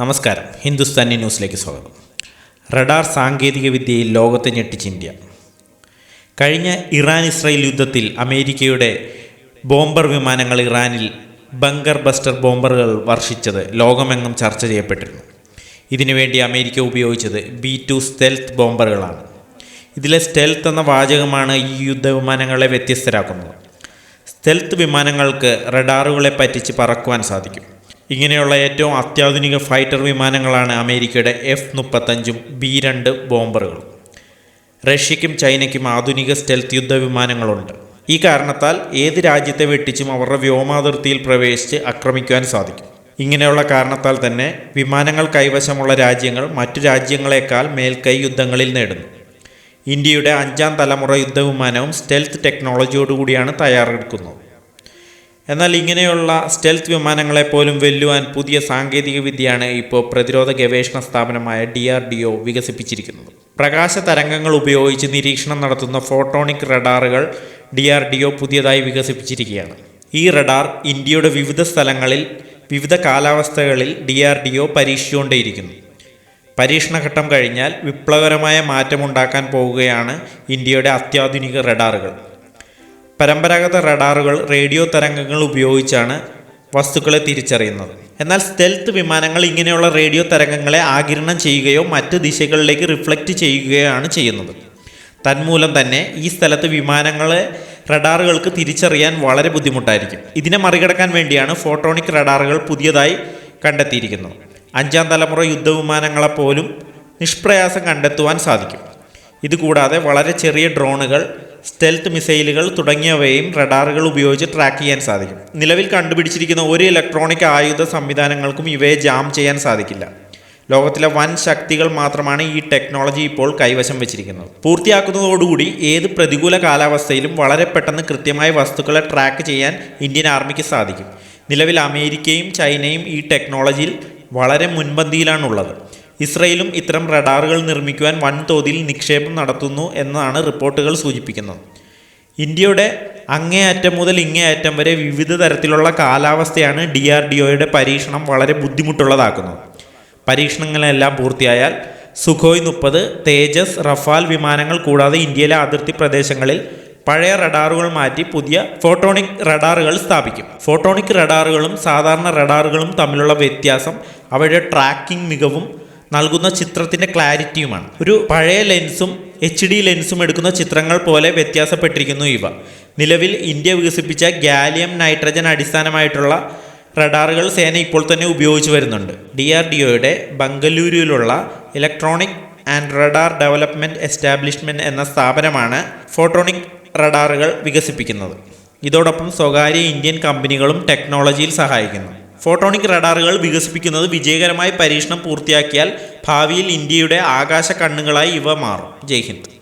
നമസ്കാരം. ഹിന്ദുസ്ഥാനി ന്യൂസിലേക്ക് സ്വാഗതം. റഡാർ സാങ്കേതികവിദ്യയിൽ ലോകത്തെ ഞെട്ടിച്ച് ഇന്ത്യ. കഴിഞ്ഞ ഇറാൻ ഇസ്രായേൽ യുദ്ധത്തിൽ അമേരിക്കയുടെ ബോംബർ വിമാനങ്ങൾ ഇറാനിൽ ബങ്കർ ബസ്റ്റർ ബോംബറുകൾ വർഷിച്ചത് ലോകമെങ്ങും ചർച്ച ചെയ്യപ്പെട്ടിരുന്നു. ഇതിനുവേണ്ടി അമേരിക്ക ഉപയോഗിച്ചത് ബി ടു സ്റ്റെൽത്ത് ബോംബറുകളാണ്. ഇതിലെ സ്റ്റെൽത്ത് എന്ന വാചകമാണ് ഈ യുദ്ധവിമാനങ്ങളെ വ്യത്യസ്തരാക്കുന്നത്. സ്റ്റെൽത്ത് വിമാനങ്ങൾക്ക് റഡാറുകളെ പറ്റിച്ച് പറക്കുവാൻ സാധിക്കും. ഇങ്ങനെയുള്ള ഏറ്റവും അത്യാധുനിക ഫൈറ്റർ വിമാനങ്ങളാണ് അമേരിക്കയുടെ എഫ് മുപ്പത്തഞ്ചും ബി രണ്ട് ബോംബറുകളും. റഷ്യയ്ക്കും ചൈനയ്ക്കും ആധുനിക സ്റ്റെൽത്ത് യുദ്ധവിമാനങ്ങളുണ്ട് ഈ കാരണത്താൽ ഏത് രാജ്യത്തെ വെട്ടിച്ചും അവരുടെ വ്യോമാതിർത്തിയിൽ പ്രവേശിച്ച് ആക്രമിക്കുവാൻ സാധിക്കും. ഇങ്ങനെയുള്ള കാരണത്താൽ തന്നെ വിമാനങ്ങൾ കൈവശമുള്ള രാജ്യങ്ങൾ മറ്റു രാജ്യങ്ങളെക്കാൾ മേൽക്കൈ യുദ്ധങ്ങളിൽ നേടുന്നു. ഇന്ത്യയുടെ അഞ്ചാം തലമുറ യുദ്ധവിമാനവും സ്റ്റെൽത്ത് ടെക്നോളജിയോടുകൂടിയാണ് തയ്യാറെടുക്കുന്നത്. എന്നാൽ ഇങ്ങനെയുള്ള സ്റ്റെൽത്ത് വിമാനങ്ങളെ പോലും വെല്ലുവാൻ പുതിയ സാങ്കേതിക വിദ്യയാണ് ഇപ്പോൾ പ്രതിരോധ ഗവേഷണ സ്ഥാപനമായ ഡി ആർ ഡി ഒ വികസിപ്പിച്ചിരിക്കുന്നത്. പ്രകാശ തരംഗങ്ങൾ ഉപയോഗിച്ച് നിരീക്ഷണം നടത്തുന്ന ഫോട്ടോണിക് റഡാറുകൾ ഡി ആർ ഡി ഒ പുതിയതായി വികസിപ്പിച്ചിരിക്കുകയാണ്. ഈ റഡാർ ഇന്ത്യയുടെ വിവിധ സ്ഥലങ്ങളിൽ വിവിധ കാലാവസ്ഥകളിൽ ഡി ആർ ഡി ഒ പരീക്ഷിച്ചുകൊണ്ടേയിരിക്കുന്നു. പരീക്ഷണഘട്ടം കഴിഞ്ഞാൽ വിപ്ലവകരമായ മാറ്റമുണ്ടാക്കാൻ പോവുകയാണ് ഇന്ത്യയുടെ അത്യാധുനിക റഡാറുകൾ. പരമ്പരാഗത റഡാറുകൾ റേഡിയോ തരംഗങ്ങൾ ഉപയോഗിച്ചാണ് വസ്തുക്കളെ തിരിച്ചറിയുന്നത്. എന്നാൽ സ്റ്റെൽത്ത് വിമാനങ്ങൾ ഇങ്ങനെയുള്ള റേഡിയോ തരംഗങ്ങളെ ആകിരണം ചെയ്യുകയോ മറ്റ് ദിശകളിലേക്ക് റിഫ്ലക്റ്റ് ചെയ്യുകയാണ് ചെയ്യുന്നത്. തന്മൂലം തന്നെ ഈ സ്ഥലത്ത് വിമാനങ്ങളെ റഡാറുകൾക്ക് തിരിച്ചറിയാൻ വളരെ ബുദ്ധിമുട്ടായിരിക്കും. ഇതിനെ മറികടക്കാൻ വേണ്ടിയാണ് ഫോട്ടോണിക് റഡാറുകൾ പുതിയതായി കണ്ടെത്തിയിരിക്കുന്നത്. അഞ്ചാം തലമുറ യുദ്ധവിമാനങ്ങളെപ്പോലും നിഷ്പ്രയാസം കണ്ടെത്തുവാൻ സാധിക്കും. ഇതുകൂടാതെ വളരെ ചെറിയ ഡ്രോണുകൾ സ്റ്റെൽത്ത് മിസൈലുകൾ തുടങ്ങിയവയും റഡാറുകൾ ഉപയോഗിച്ച് ട്രാക്ക് ചെയ്യാൻ സാധിക്കും. നിലവിൽ കണ്ടുപിടിച്ചിരിക്കുന്ന ഒരു ഇലക്ട്രോണിക് ആയുധ സംവിധാനങ്ങൾക്കും ഇവയെ ജാം ചെയ്യാൻ സാധിക്കില്ല. ലോകത്തിലെ വൻ ശക്തികൾ മാത്രമാണ് ഈ ടെക്നോളജി ഇപ്പോൾ കൈവശം വെച്ചിരിക്കുന്നത്. പൂർത്തിയാക്കുന്നതോടുകൂടി ഏത് പ്രതികൂല കാലാവസ്ഥയിലും വളരെ പെട്ടെന്ന് കൃത്യമായ വസ്തുക്കളെ ട്രാക്ക് ചെയ്യാൻ ഇന്ത്യൻ ആർമിക്ക് സാധിക്കും. നിലവിൽ അമേരിക്കയും ചൈനയും ഈ ടെക്നോളജിയിൽ വളരെ മുൻപന്തിയിലാണുള്ളത്. ഇസ്രയേലും ഇത്തരം റഡാറുകൾ നിർമ്മിക്കുവാൻ വൻതോതിൽ നിക്ഷേപം നടത്തുന്നു എന്നാണ് റിപ്പോർട്ടുകൾ സൂചിപ്പിക്കുന്നത്. ഇന്ത്യയുടെ അങ്ങേയറ്റം മുതൽ ഇങ്ങേയറ്റം വരെ വിവിധ തരത്തിലുള്ള കാലാവസ്ഥയാണ് ഡി ആർ ഡി ഒയുടെ പരീക്ഷണം വളരെ ബുദ്ധിമുട്ടുള്ളതാക്കുന്നത്. പരീക്ഷണങ്ങളെല്ലാം പൂർത്തിയായാൽ സുഖോയ് മുപ്പത് തേജസ് റഫാൽ വിമാനങ്ങൾ കൂടാതെ ഇന്ത്യയിലെ അതിർത്തി പ്രദേശങ്ങളിൽ പഴയ റഡാറുകൾ മാറ്റി പുതിയ ഫോട്ടോണിക് റഡാറുകൾ സ്ഥാപിക്കും. ഫോട്ടോണിക് റഡാറുകളും സാധാരണ റഡാറുകളും തമ്മിലുള്ള വ്യത്യാസം അവയുടെ ട്രാക്കിംഗ് മികവും നൽകുന്ന ചിത്രത്തിന്റെ ക്ലാരിറ്റിയുമാണ്. ഒരു പഴയ ലെൻസും എച്ച് ഡി ലെൻസും എടുക്കുന്ന ചിത്രങ്ങൾ പോലെ വ്യത്യാസപ്പെട്ടിരിക്കുന്നു ഇവ. നിലവിൽ ഇന്ത്യ വികസിപ്പിച്ച ഗാലിയം നൈട്രജൻ അടിസ്ഥാനമായിട്ടുള്ള റഡാറുകൾ സേന ഇപ്പോൾ തന്നെ ഉപയോഗിച്ചു വരുന്നുണ്ട്. ഡി ആർ ഡി ഒയുടെ ബംഗലൂരുവിലുള്ള electronic and radar development establishment എന്ന സ്ഥാപനമാണ് ഫോട്ടോണിക് റഡാറുകൾ വികസിപ്പിക്കുന്നത്. ഇതോടൊപ്പം സ്വകാര്യ ഇന്ത്യൻ കമ്പനികളും ടെക്നോളജിയിൽ സഹായിക്കുന്നു. ഫോട്ടോണിക് റഡാറുകൾ വികസിപ്പിക്കുന്നത് വിജയകരമായി പരീക്ഷണം പൂർത്തിയാക്കിയാൽ ഭാവിയിൽ ഇന്ത്യയുടെ ആകാശ കണ്ണുകളായി ഇവ മാറും. ജയ് ഹിന്ദ്.